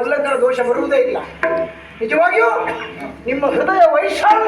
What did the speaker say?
ಉಲ್ಲಂಘನ ದೋಷ ಬರುವುದೇ ಇಲ್ಲ. ನಿಜವಾಗಿಯೂ ನಿಮ್ಮ ಹೃದಯ ವೈಶಾಲ್ಯ